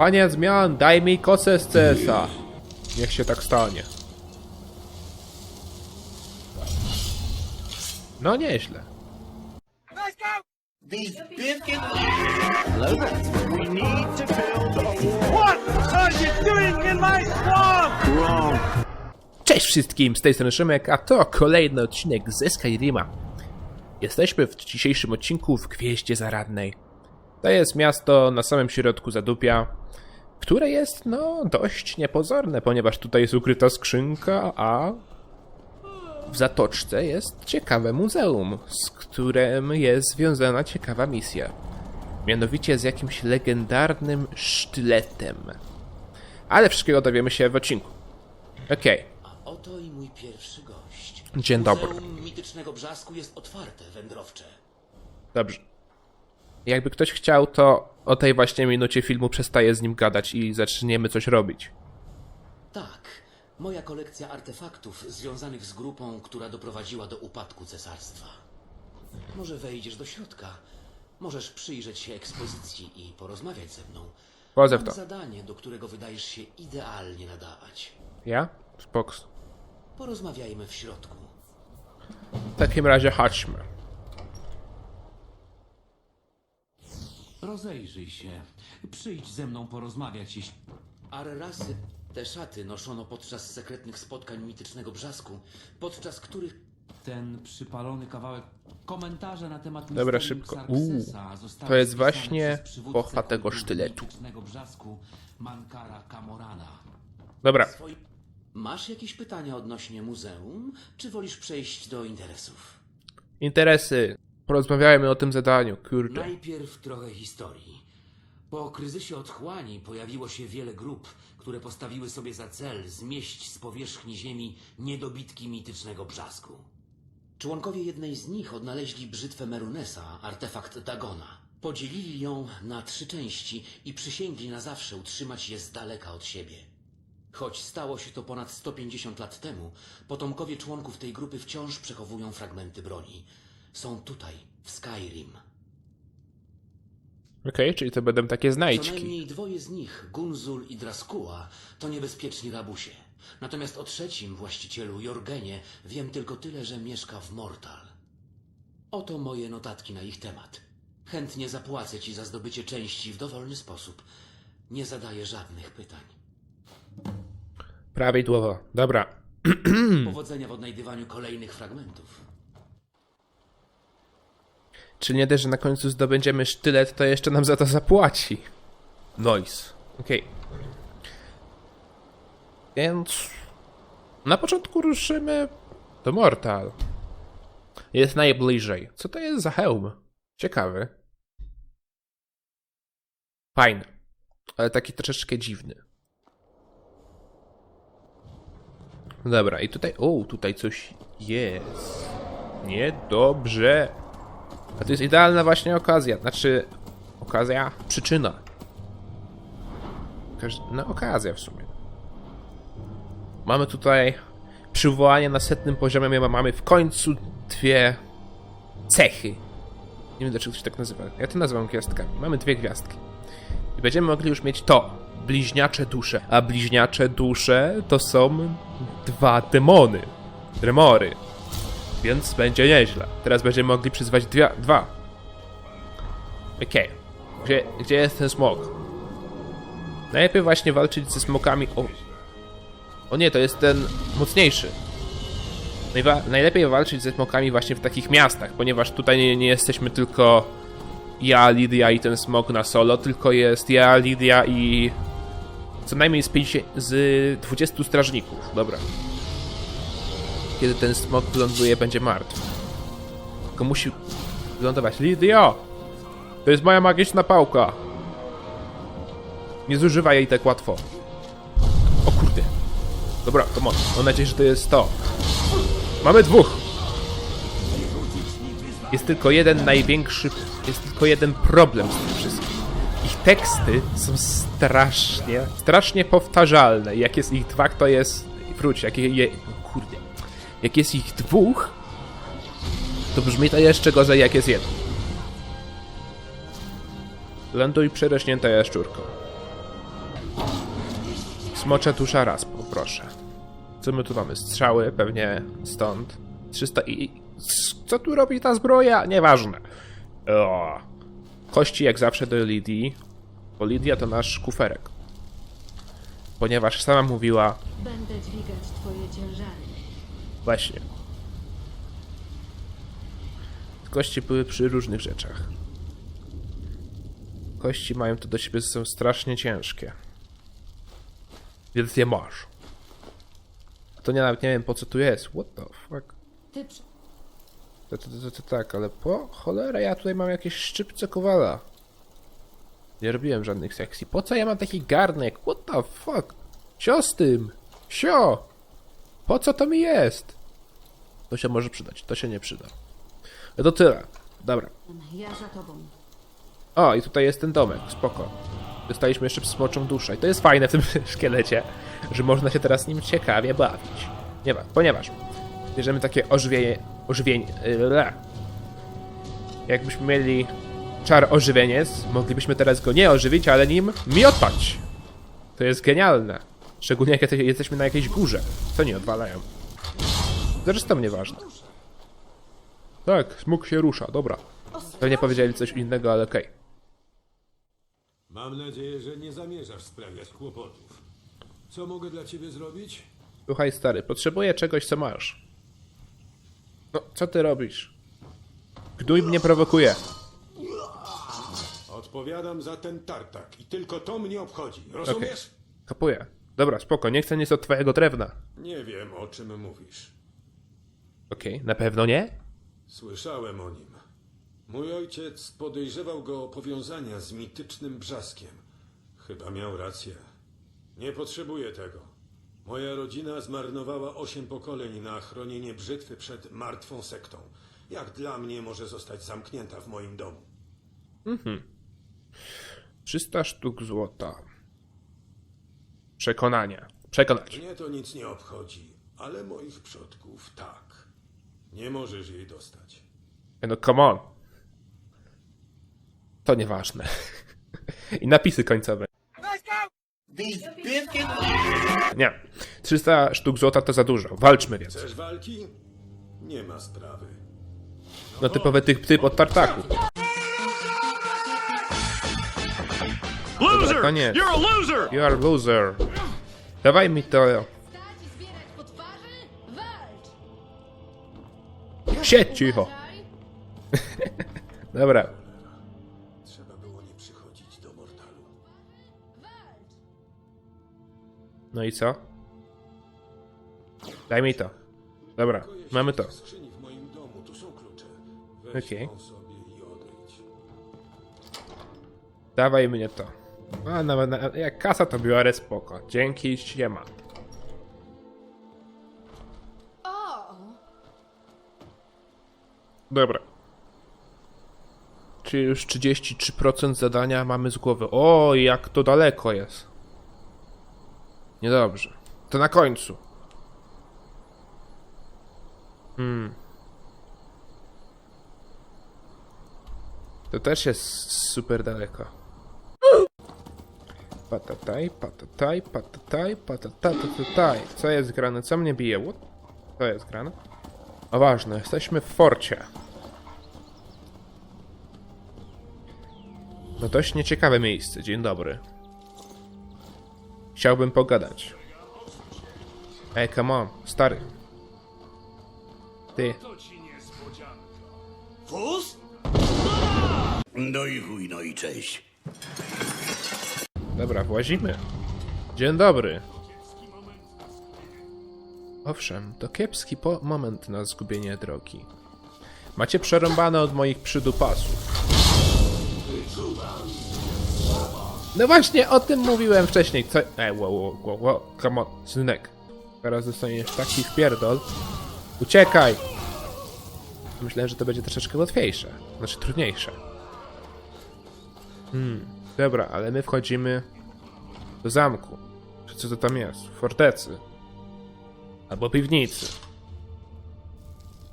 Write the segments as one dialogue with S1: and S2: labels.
S1: Panie zmian, daj mi kosę z CS-a. Niech się tak stanie. No nieźle.
S2: These biscuits. We need to build a wall. What are you doing in my swamp? Wrong.
S1: Cześć wszystkim, z tej strony Szymek, a to kolejny odcinek ze Skyrima. Jesteśmy w dzisiejszym odcinku w Gwieździe Zaradnej. To jest miasto na samym środku Zadupia, które jest, no, dość niepozorne, ponieważ tutaj jest ukryta skrzynka, a w zatoczce jest ciekawe muzeum, z którym jest związana ciekawa misja. Mianowicie z jakimś legendarnym sztyletem. Ale wszystkiego dowiemy się w odcinku. Okej.
S3: A oto i mój pierwszy gość.
S1: Dzień dobry.
S3: Muzeum Mitycznego Brzasku jest otwarte, wędrowcze.
S1: Dobrze. Jakby ktoś chciał, to o tej właśnie minucie filmu przestaje z nim gadać i zaczniemy coś robić.
S3: Tak, moja kolekcja artefaktów związanych z grupą, która doprowadziła do upadku cesarstwa. Może wejdziesz do środka. Możesz przyjrzeć się ekspozycji i porozmawiać ze mną.
S1: Pozew
S3: Mam
S1: to.
S3: zadanie, do którego wydajesz się idealnie nadawać.
S1: Ja? Spoks.
S3: Porozmawiajmy w środku.
S1: W takim razie chodźmy.
S4: Rozejrzyj się. Przyjdź ze mną porozmawiać, jeśli...
S3: Arrasy, te szaty noszono podczas sekretnych spotkań Mitycznego Brzasku, podczas których
S4: Ten przypalony kawałek... Komentarze na temat
S1: Dobra, szybko. Uuu, to jest właśnie pocha tego sztyletu.
S4: Brzasku, Mankara Kamorana.
S1: Dobra.
S3: Masz jakieś pytania odnośnie muzeum, czy wolisz przejść do interesów?
S1: interesy. Porozmawiajmy o tym zadaniu, kurde.
S3: Najpierw trochę historii. Po kryzysie otchłani pojawiło się wiele grup, które postawiły sobie za cel zmieść z powierzchni ziemi niedobitki mitycznego brzasku. Członkowie jednej z nich odnaleźli brzytwę Merunesa, artefakt Dagona. Podzielili ją na trzy części i przysięgli na zawsze utrzymać je z daleka od siebie. Choć stało się to ponad 150 lat temu, potomkowie członków tej grupy wciąż przechowują fragmenty broni. Są tutaj, w Skyrim.
S1: Okej, czyli to będą takie
S3: Co
S1: znajdźki.
S3: najmniej dwoje z nich, Gunzul i Draskuła, to niebezpieczni rabusie. Natomiast o trzecim właścicielu, Jorgenie, wiem tylko tyle, że mieszka w Mortal. Oto moje notatki na ich temat. Chętnie zapłacę ci za zdobycie części w dowolny sposób. Nie zadaję żadnych pytań.
S1: Prawidłowo. Dobra.
S3: Powodzenia w odnajdywaniu kolejnych fragmentów.
S1: Czy nie też, że na końcu zdobędziemy sztylet, to jeszcze nam za to zapłaci. Nice. Okej. Więc... Na początku ruszymy do Mortal. Jest najbliżej. Co to jest za hełm? Ciekawy. Fajny. Ale taki troszeczkę dziwny. Dobra, i tutaj... O, tutaj coś jest. Niedobrze. A to jest idealna właśnie okazja. Znaczy, okazja, przyczyna. No, okazja w sumie. Mamy tutaj przywołanie na setnym poziomie. Mamy w końcu dwie cechy. Nie wiem dlaczego to się tak nazywa. Ja to nazywam gwiazdkami. Mamy dwie gwiazdki. I będziemy mogli już mieć to. Bliźniacze dusze. A bliźniacze dusze to są dwa demony. Dremory. Więc będzie nieźle. Teraz będziemy mogli przyzwać dwie, dwa. Okej. Gdzie, gdzie jest ten smok? Najlepiej właśnie walczyć ze smokami. O, o nie, to jest ten mocniejszy. Najwa- najlepiej walczyć ze smokami właśnie w takich miastach, ponieważ tutaj nie, nie jesteśmy tylko ja, Lidia i ten smok na solo, tylko jest ja, Lidia i co najmniej z, 50, z 20 strażników. Dobra kiedy ten smok wyląduje, będzie martwy. Tylko musi wylądować. Lidia! To jest moja magiczna pałka! Nie zużywaj jej tak łatwo. O kurde. Dobra, come on. Mam nadzieję, że to jest to. Mamy dwóch! Jest tylko jeden największy... Jest tylko jeden problem z tym wszystkim. Ich teksty są strasznie, strasznie powtarzalne. Jak jest ich dwa, to jest... Wróć, jak je... Jak jest ich dwóch, to brzmi to jeszcze gorzej jak jest jeden. Ląduj przerośnięta jaszczurką. Smocze tusza raz, poproszę. Co my tu mamy? Strzały, pewnie stąd. 300 i... i- Co tu robi ta zbroja? Nieważne. O. Kości jak zawsze do Lidii, bo Lidia to nasz kuferek. Ponieważ sama mówiła,
S5: Będę dźwigać twoje ciężary.
S1: Właśnie. Kości były przy różnych rzeczach. Kości mają to do siebie, że są strasznie ciężkie. Więc je masz. A to nie nawet nie wiem po co tu jest. What the fuck?
S5: Ty przy...
S1: To, to, to, to tak, ale po cholerę ja tutaj mam jakieś szczypce kowala. Nie robiłem żadnych sekcji. Po co ja mam taki garnek? What the fuck? Sio z tym! Sio! Po co to mi jest? To się może przydać, to się nie przyda. No to tyle. Dobra.
S5: Ja za tobą.
S1: O, i tutaj jest ten domek, spoko. Dostaliśmy jeszcze smoczą duszę. I to jest fajne w tym szkielecie, że można się teraz nim ciekawie bawić. Nie ma, ponieważ bierzemy takie ożywienie, ożywienie, yy, jakbyśmy mieli czar ożywieniec, moglibyśmy teraz go nie ożywić, ale nim miotać. To jest genialne. Szczególnie jak jesteśmy na jakiejś górze. Co nie odwalają. Zresztą nieważne. Tak, smok się rusza, dobra. Pewnie powiedzieli coś innego, ale okej.
S6: Mam nadzieję, że nie zamierzasz sprawiać kłopotów. Co mogę dla ciebie zrobić?
S1: Słuchaj, stary, potrzebuję czegoś, co masz. No, co ty robisz? Gnój mnie prowokuje.
S6: Odpowiadam za ten tartak i tylko to mnie obchodzi. Rozumiesz?
S1: Kapuję. Dobra, spoko, nie chcę nic od twojego drewna.
S6: Nie wiem, o czym mówisz.
S1: Okej, na pewno nie?
S6: Słyszałem o nim. Mój ojciec podejrzewał go o powiązania z mitycznym brzaskiem. Chyba miał rację. Nie potrzebuję tego. Moja rodzina zmarnowała osiem pokoleń na chronienie brzytwy przed martwą sektą. Jak dla mnie może zostać zamknięta w moim domu.
S1: 300 sztuk złota. Przekonania. Przekonać.
S6: Mnie to nic nie obchodzi, ale moich przodków tak. Nie możesz jej dostać.
S1: No come on. To nieważne. I napisy końcowe. Nie. 300 sztuk złota to za dużo. Walczmy więc.
S6: Chcesz walki? Nie ma sprawy.
S1: No typowy typ, typ od tartaku.
S2: Loser!
S1: koniec.
S2: You're a loser!
S1: You are loser. Dawaj mi to.
S5: Stać i zbierać po twarzy? Walcz!
S1: Siedź cicho.
S5: Uważaj.
S1: Dobra.
S6: Trzeba było nie przychodzić do Mortalu.
S5: Walcz!
S1: No i co? Daj mi to. Dobra, mamy to.
S6: W skrzyni w moim domu, tu są klucze. Weź
S1: Okej.
S6: okay. sobie i odejdź.
S1: Dawaj mnie to. A nawet na, jak kasa to biorę spoko. Dzięki, siema. Dobra. Czyli już 33% zadania mamy z głowy. O, jak to daleko jest. Niedobrze. To na końcu. Hmm. To też jest super daleko. Patataj, patataj, patataj, patataj, patataj. Co jest grane? Co mnie bije? What? Co jest grane? A ważne, jesteśmy w forcie. No dość nieciekawe miejsce, dzień dobry. Chciałbym pogadać. Ej, come on, stary. Ty,
S7: No i chuj, no i cześć.
S1: Dobra, włazimy. Dzień dobry. Owszem, to kiepski moment na zgubienie drogi. Macie przerąbane od moich przydupasów. No właśnie, o tym mówiłem wcześniej. Co... Ej, wow, wow, wow, wow, come on, synek. Teraz dostaniesz taki wpierdol. Uciekaj! Myślałem, że to będzie troszeczkę łatwiejsze. Znaczy trudniejsze. Hmm, dobra, ale my wchodzimy do zamku. Czy co to tam jest? Fortecy. Albo piwnicy.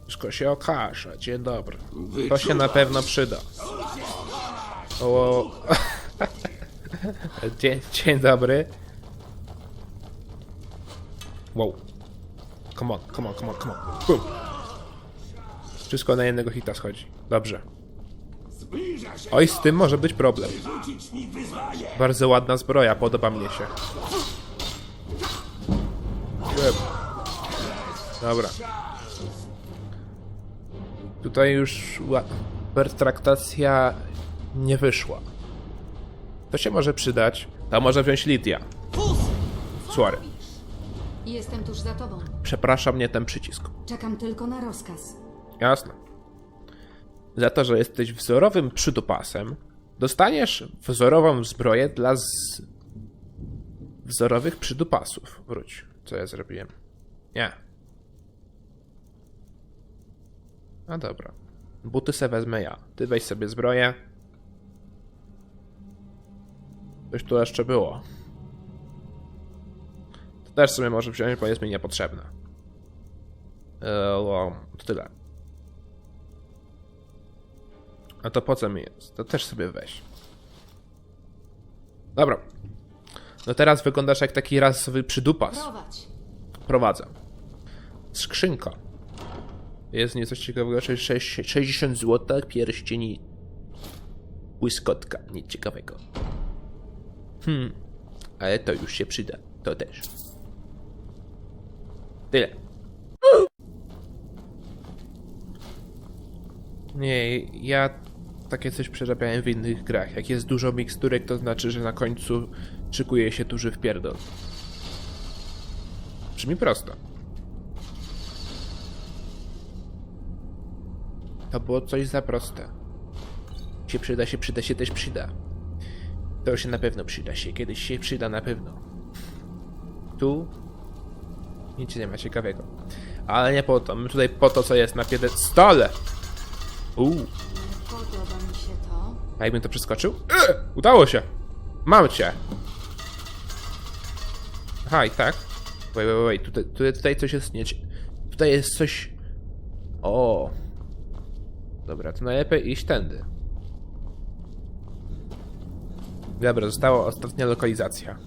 S1: Wszystko się okaże. Dzień dobry. To się na pewno przyda. O, Dzień, dzień dobry. Wow. Come on, come on, come on, come on. Boom. Wszystko na jednego hita schodzi. Dobrze. Oj, z tym może być problem. Bardzo ładna zbroja, podoba mnie się. Dobra. Tutaj już pertraktacja nie wyszła. To się może przydać. A może wziąć Lidia. Sorry.
S5: Jestem tuż za tobą.
S1: Przepraszam, nie ten przycisk.
S5: Czekam tylko na rozkaz.
S1: Jasne. Za to, że jesteś wzorowym przydupasem, dostaniesz wzorową zbroję dla z... wzorowych przydupasów. Wróć. Co ja zrobiłem? Nie. No dobra. Buty se wezmę ja. Ty weź sobie zbroję. Coś tu jeszcze było. To też sobie może wziąć, bo jest mi niepotrzebne. Eee, no, to tyle. A to po co mi jest? To też sobie weź. Dobra. No teraz wyglądasz jak taki rasowy przydupas.
S5: Prowadź.
S1: Prowadzę. Skrzynka. Jest nie coś ciekawego. Sze- sze- 60 zł, pierścień i błyskotka. Nic ciekawego. Hmm. Ale to już się przyda. To też. Tyle. Nie, ja takie coś przerabiałem w innych grach. Jak jest dużo miksturek, to znaczy, że na końcu szykuje się duży wpierdol. Brzmi prosto. To było coś za proste. Się przyda, się przyda, się też przyda. To się na pewno przyda się, kiedyś się przyda na pewno. Tu nic nie ma ciekawego. Ale nie po to, my tutaj po to, co jest na piedestale. Uuu, a jakbym to przeskoczył? E, udało się! Mam cię! Aha, i tak. Wait, wait, wait, tutaj, tutaj, tutaj coś jest nie... Tutaj jest coś... O. Dobra, to najlepiej iść tędy. Dobra, została ostatnia lokalizacja.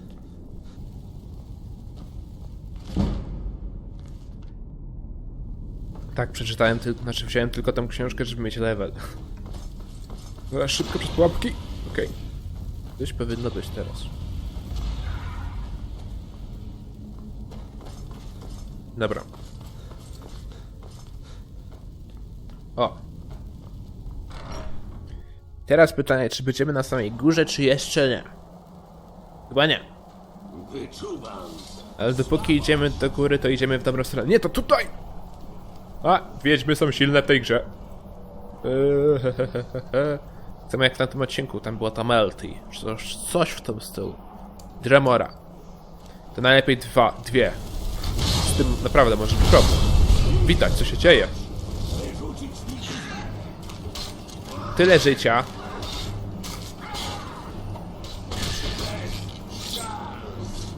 S1: Tak, przeczytałem tylko, znaczy wziąłem tylko tą książkę, żeby mieć level. Dobra, szybko przez pułapki. Okej. Coś powinno być teraz. Dobra. O. Teraz pytanie, czy będziemy na samej górze, czy jeszcze nie? Chyba nie. Ale dopóki idziemy do góry, to idziemy w dobrą stronę. Nie, to tutaj! A, wiedźmy są silne w tej grze. Eee, Chcemy jak na tym odcinku, tam była ta Melty, czy coś, coś w tym stylu. Dremora. To najlepiej dwa, dwie. Z tym naprawdę może być problem. Widać, co się dzieje. Tyle życia.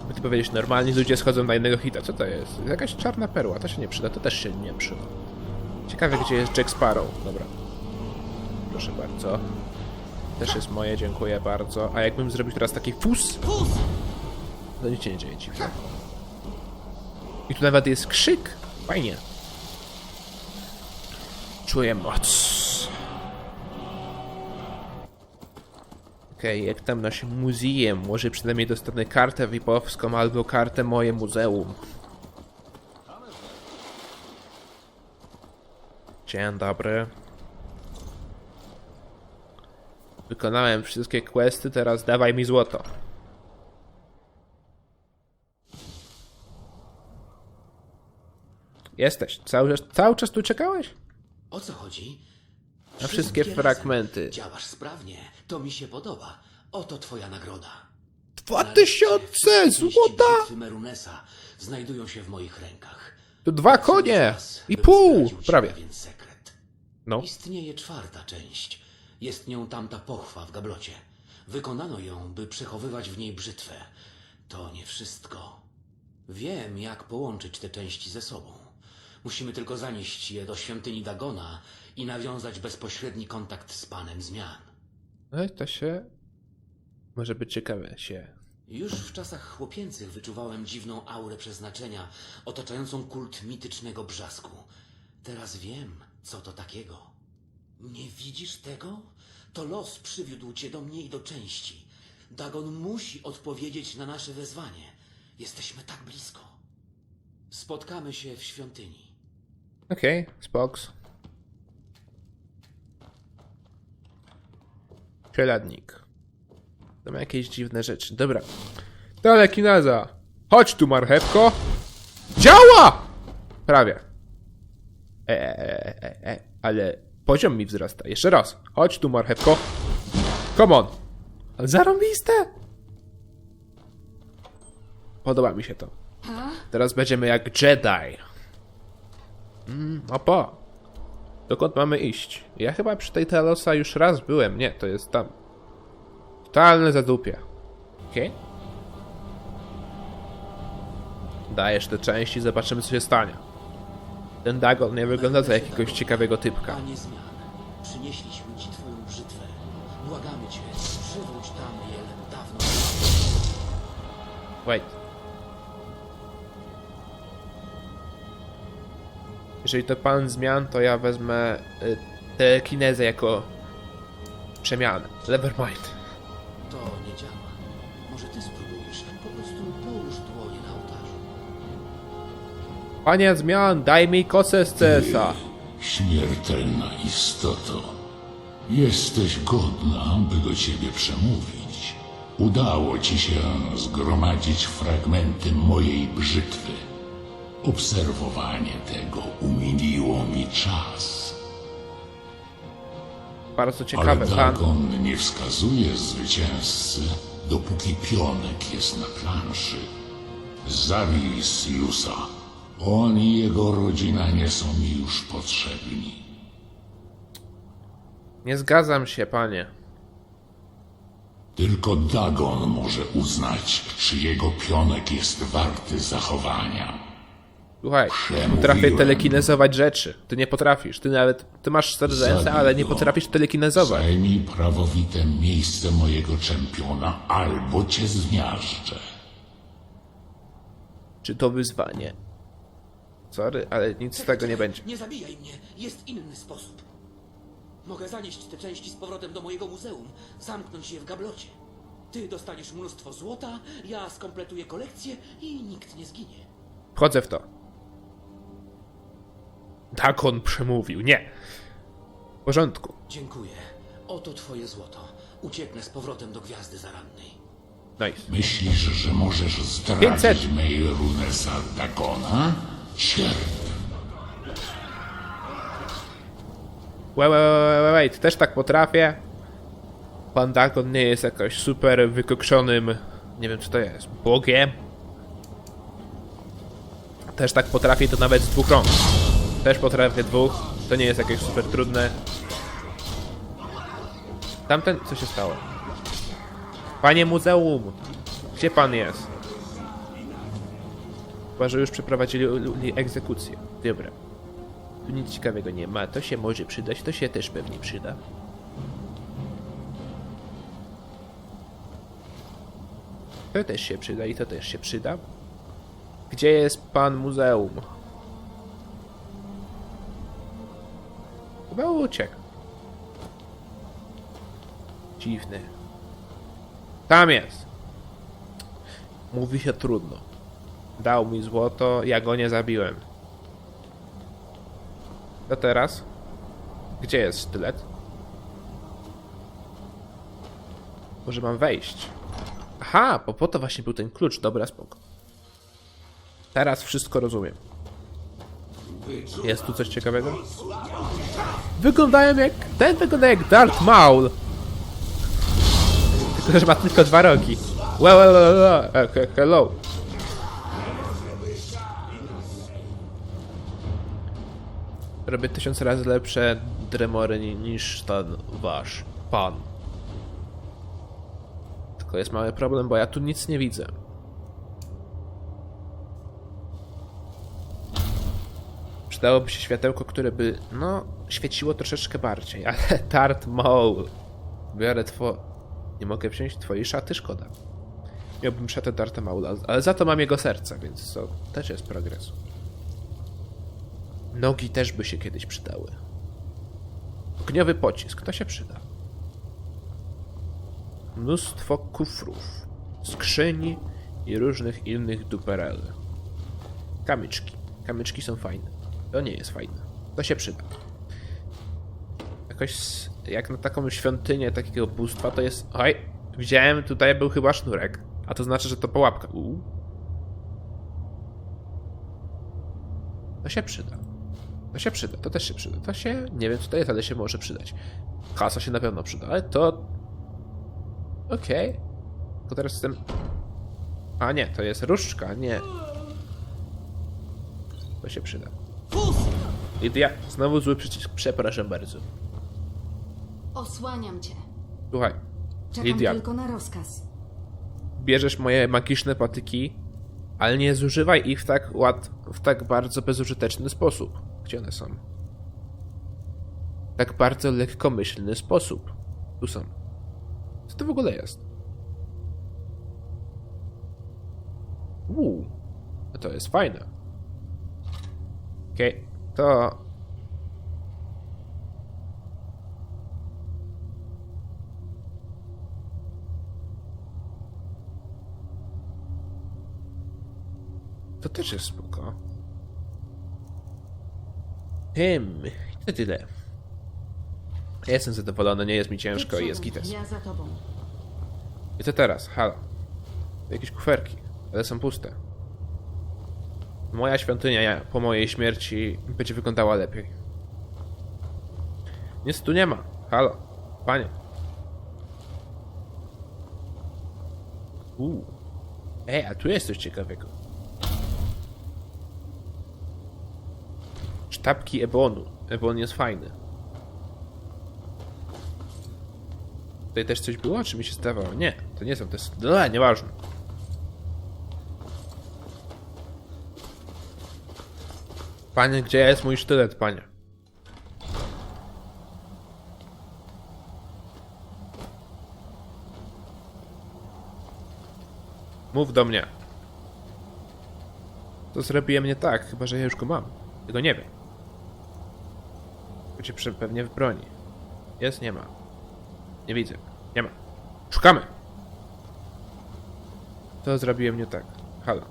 S1: By ty powiedzieć, normalni ludzie schodzą na jednego hita. Co to jest? Jakaś czarna perła, to się nie przyda, to też się nie przyda. Ciekawe, gdzie jest Jack Sparrow. Dobra. Proszę bardzo. Też jest moje, dziękuję bardzo. A jakbym zrobił teraz taki fus? To nic się nie dzieje dziwnie. I tu nawet jest krzyk. Fajnie. Czuję moc. Okej, jak tam nasze muzeum, może przynajmniej dostanę kartę VIP-owską albo kartę moje muzeum. Dzień dobry. Wykonałem wszystkie questy, teraz dawaj mi złoto. Jesteś. Cały, czas- cały czas tu czekałeś?
S3: O co chodzi?
S1: Na wszystkie
S3: razem.
S1: fragmenty.
S3: Działasz sprawnie. To mi się podoba. Oto twoja nagroda.
S1: Dwa tysiące
S3: wszystkie
S1: złota!
S3: Merunesa znajdują się w moich rękach.
S1: To dwa konie! I pół! Prawie. No.
S3: Istnieje czwarta część. Jest nią tamta pochwa w gablocie. Wykonano ją, by przechowywać w niej brzytwę. To nie wszystko. Wiem, jak połączyć te części ze sobą. Musimy tylko zanieść je do świątyni Dagona i nawiązać bezpośredni kontakt z panem zmian.
S1: No i to się Może być ciekawe się.
S3: Już w czasach chłopięcych wyczuwałem dziwną aurę przeznaczenia, otaczającą kult mitycznego brzasku. Teraz wiem, co to takiego. Nie widzisz tego? To los przywiódł cię do mnie i do części. Dagon musi odpowiedzieć na nasze wezwanie. Jesteśmy tak blisko. Spotkamy się w świątyni.
S1: Okej, spoks. Czeladnik. To ma jakieś dziwne rzeczy. Dobra. Telekinaza. Chodź tu, marchewko. Działa! Prawie. E, e, e, e, ale poziom mi wzrasta. Jeszcze raz. Chodź tu, marchewko. Come on. Zarąbiste. Podoba mi się to. Teraz będziemy jak Jedi. Opa! Dokąd mamy iść? Ja chyba przy tej Telosa już raz byłem. Nie, to jest tam. Totalne zadupie. Okej. Dajesz te części, zobaczymy co się stanie. Ten Dagon nie wygląda za jakiegoś ciekawego typka.
S3: Panie zmian, przynieśliśmy ci twoją brzytwę. Błagamy cię, przywróć Tamriel dawno.
S1: Wait. Jeżeli to pan zmian, to ja wezmę y, telekinezę jako przemianę. Nevermind.
S3: To nie działa.
S1: Panie zmian, daj mi kosę z CS-a.
S8: Śmiertelna istoto, jesteś godna, by do ciebie przemówić. Udało ci się zgromadzić fragmenty mojej brzytwy. Obserwowanie tego umiliło mi czas.
S1: Bardzo
S8: Ale
S1: ciekawe, pan.
S8: Dagon nie wskazuje zwycięzcy, dopóki pionek jest na planszy. Zabij Siusa. On i jego rodzina nie są mi już potrzebni.
S1: Nie zgadzam się, panie.
S8: Tylko Dagon może uznać, czy jego pionek jest warty zachowania.
S1: Słuchaj,
S8: Przemówiłem.
S1: potrafię telekinezować rzeczy. Ty nie potrafisz. Ty nawet, ty masz serce, ale nie potrafisz telekinezować.
S8: Zajmij prawowite miejsce mojego czempiona, albo cię zmiażdżę.
S1: Czy to wyzwanie? Sorry, ale nic z tego nie będzie.
S3: Nie zabijaj mnie. Jest inny sposób. Mogę zanieść te części z powrotem do mojego muzeum, zamknąć je w gablocie. Ty dostaniesz mnóstwo złota, ja skompletuję kolekcję i nikt nie zginie.
S1: Wchodzę w to. Tak on przemówił. Nie. W porządku.
S3: Dziękuję. Oto twoje złoto. Ucieknę z powrotem do gwiazdy zarannej.
S1: Nice.
S8: Myślisz, że możesz
S1: 500.
S8: zdradzić Meirunesa Dagona? Cierp.
S1: Wait, wait, wait, też tak potrafię. Pan Dagon nie jest jakoś super wykokszonym, nie wiem co to jest, bogiem. Też tak potrafię to nawet z dwóch rąk. Też potrafię dwóch, to nie jest jakieś super trudne. Tamten, co się stało? Panie muzeum, gdzie pan jest? Chyba, że już przeprowadzili li- egzekucję. Dobra. Tu nic ciekawego nie ma, to się może przydać, to się też pewnie przyda. To też się przyda i to też się przyda. Gdzie jest pan muzeum? Chyba uciekł. Dziwny. Tam jest. Mówi się trudno. Dał mi złoto, ja go nie zabiłem. To teraz? Gdzie jest sztylet? Może mam wejść? Aha, bo po to właśnie był ten klucz. Dobra, spoko. Teraz wszystko rozumiem. Jest tu coś ciekawego? Wyglądają jak... Ten wygląda jak Darth Maul. Tylko, że ma tylko dwa rogi. Well, well, well, well. he- Hello. Robię tysiąc razy lepsze dremory ni- niż ten wasz pan. Tylko jest mały problem, bo ja tu nic nie widzę. Przydałoby się światełko, które by, no, świeciło troszeczkę bardziej, ale Tart Maul. Biorę two... Nie mogę wziąć twojej szaty, szkoda. Miałbym szatę Darta Maula, ale za to mam jego serce, więc to też jest progres. Nogi też by się kiedyś przydały. Ogniowy pocisk, to się przyda. Mnóstwo kufrów, skrzyni i różnych innych duperel. Kamyczki. Kamyczki są fajne. To nie jest fajne. To się przyda. Jakoś jak na taką świątynię takiego bóstwa to jest... Oj, widziałem, tutaj był chyba sznurek. A to znaczy, że to pułapka. Uuu. To się przyda. To się przyda, to też się przyda. To się, nie wiem co to jest, ale się może przydać. Kasa się na pewno przyda, ale to... Okej. Tylko teraz jestem... A nie, to jest różdżka, nie. To się przyda. Lidia, znowu zły przycisk, przepraszam bardzo.
S5: Osłaniam cię.
S1: Słuchaj,
S5: Czekam
S1: Lidia.
S5: tylko na rozkaz.
S1: bierzesz moje magiczne patyki, ale nie zużywaj ich w tak łat, w tak bardzo bezużyteczny sposób. Gdzie one są? Tak bardzo lekkomyślny sposób. Tu są. Co to w ogóle jest? Uuu, no to jest fajne. Okej, to... To też jest spoko. Tym, to tyle. Jestem zadowolony, nie jest mi ciężko i jest gites.
S5: Ja za tobą.
S1: I co teraz? Halo. Jakieś kuferki, ale są puste. Moja świątynia po mojej śmierci będzie wyglądała lepiej. Nic tu nie ma. Halo. Panie. Uuu. Ej, a tu jest coś ciekawego. Sztabki Ebonu. Ebon jest fajny. Tutaj też coś było, czy mi się zdawało? Nie, to nie są te... No, nieważne. Panie, gdzie jest mój sztylet, panie? Mów do mnie. To zrobiłem nie tak, chyba że ja już go mam. Tego nie wiem. Prze- pewnie w broni. Jest, nie ma. Nie widzę. Nie ma. Szukamy! To zrobiłem nie tak. Halo.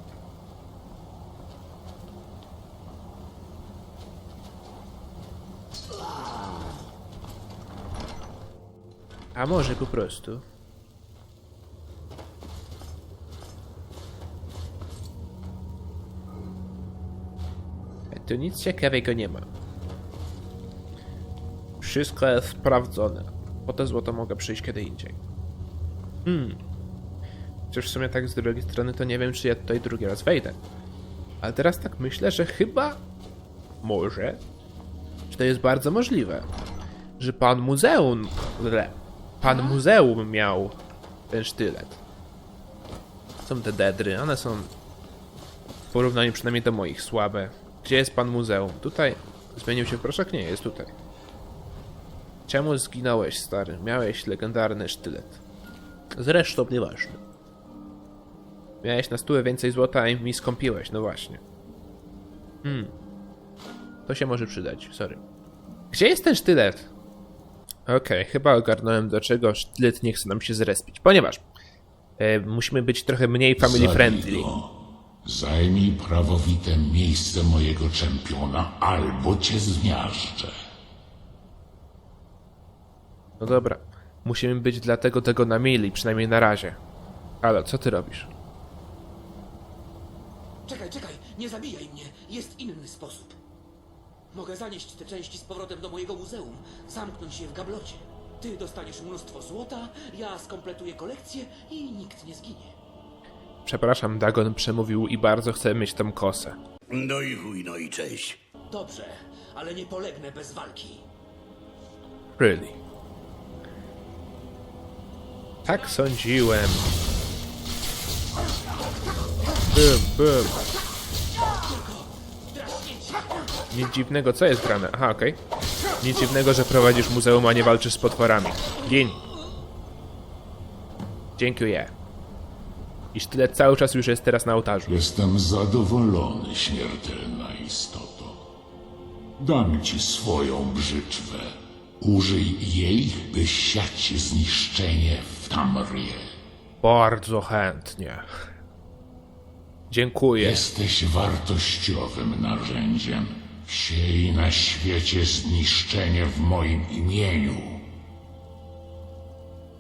S1: A może po prostu. Tu nic ciekawego nie ma. Wszystko jest sprawdzone. Po to złoto mogę przyjść kiedy indziej. Hmm. Chociaż w sumie tak z drugiej strony to nie wiem, czy ja tutaj drugi raz wejdę. Ale teraz tak myślę, że chyba... Może... Czy to jest bardzo możliwe, że pan muzeum... le, Pan muzeum miał ten sztylet. Są te dedry, one są w porównaniu przynajmniej do moich słabe. Gdzie jest pan muzeum? Tutaj zmienił się proszek? Nie, jest tutaj. Czemu zginąłeś, stary? Miałeś legendarny sztylet. Zresztą nieważne. Miałeś na stówę więcej złota i mi skąpiłeś, no właśnie. Hmm. To się może przydać, sorry. Gdzie jest ten sztylet? Okej, chyba ogarnąłem do czego sztylet nie chce nam się zrespić, ponieważ e, musimy być trochę mniej family friendly.
S8: Zajmij prawowite miejsce mojego czempiona, albo cię zmiażdżę.
S1: No dobra, musimy być dlatego tego na mili, przynajmniej na razie. Ale co ty robisz?
S3: Czekaj, czekaj, nie zabijaj mnie. Jest inny sposób. Mogę zanieść te części z powrotem do mojego muzeum, zamknąć je w gablocie. Ty dostaniesz mnóstwo złota, ja skompletuję kolekcję i nikt nie zginie.
S1: Przepraszam, Dagon przemówił i bardzo chcę mieć tą kosę.
S7: No i chuj, no i cześć.
S3: Dobrze, ale nie polegnę bez walki.
S1: Really. Tak sądziłem. Bum, bum. Nic dziwnego, co jest grane? Aha, okej. Nic dziwnego, że prowadzisz muzeum, a nie walczysz z potworami. Gin. Dziękuję. I sztylet cały czas już jest teraz na ołtarzu.
S8: Jestem zadowolony, śmiertelna istoto. Dam ci swoją brzytwę. Użyj jej, by siać zniszczenie w Tamrie.
S1: Bardzo chętnie. Dziękuję.
S8: Jesteś wartościowym narzędziem. Siej na świecie zniszczenie w moim imieniu.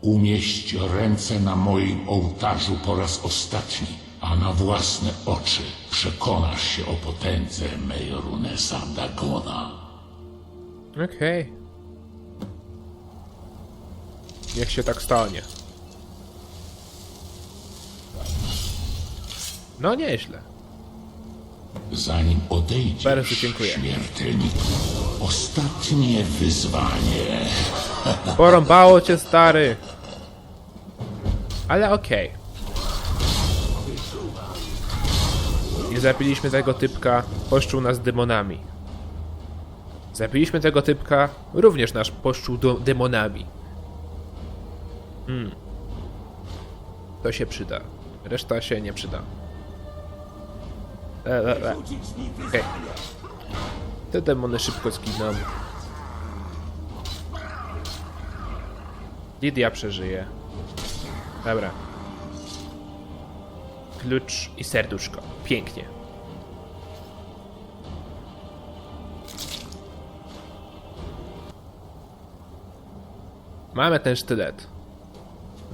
S8: Umieść ręce na moim ołtarzu po raz ostatni, a na własne oczy przekonasz się o potędze Mejrunesa Dagona.
S1: Okej. Niech się tak stanie. No nieźle.
S8: Zanim odejdziesz,
S1: Bardzo dziękuję.
S8: śmiertelniku, ostatnie wyzwanie.
S1: Porąbało cię, stary. Ale okej. Nie zabiliśmy tego typka, poszczuł nas demonami. Zabiliśmy tego typka, również nasz poszczuł do- demonami. Hmm. To się przyda. Reszta się nie przyda. E, e, e. Okej. Te demony szybko zginą. Lidia przeżyje. Dobra. Klucz i serduszko. Pięknie. Mamy ten sztylet.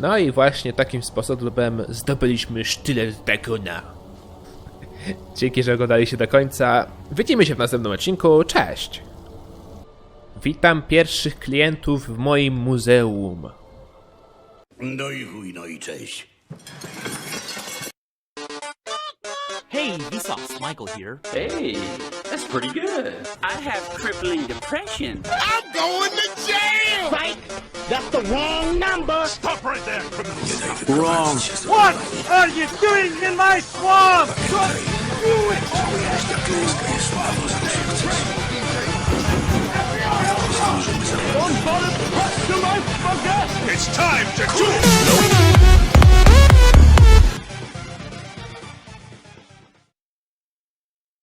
S1: No i właśnie takim sposobem zdobyliśmy sztylet Dagona. Dzięki, że oglądaliście do końca. Widzimy się w następnym odcinku. Cześć! Witam pierwszych klientów w moim muzeum.
S7: No i chuj, no i cześć.
S9: Hey, Vsauce, Michael here.
S10: Hey, that's pretty good.
S9: I have crippling depression.
S7: I'm going to jail!
S2: That's the wrong number. Stop right there, criminal. Wrong. What are you doing in my swamp? It's time to do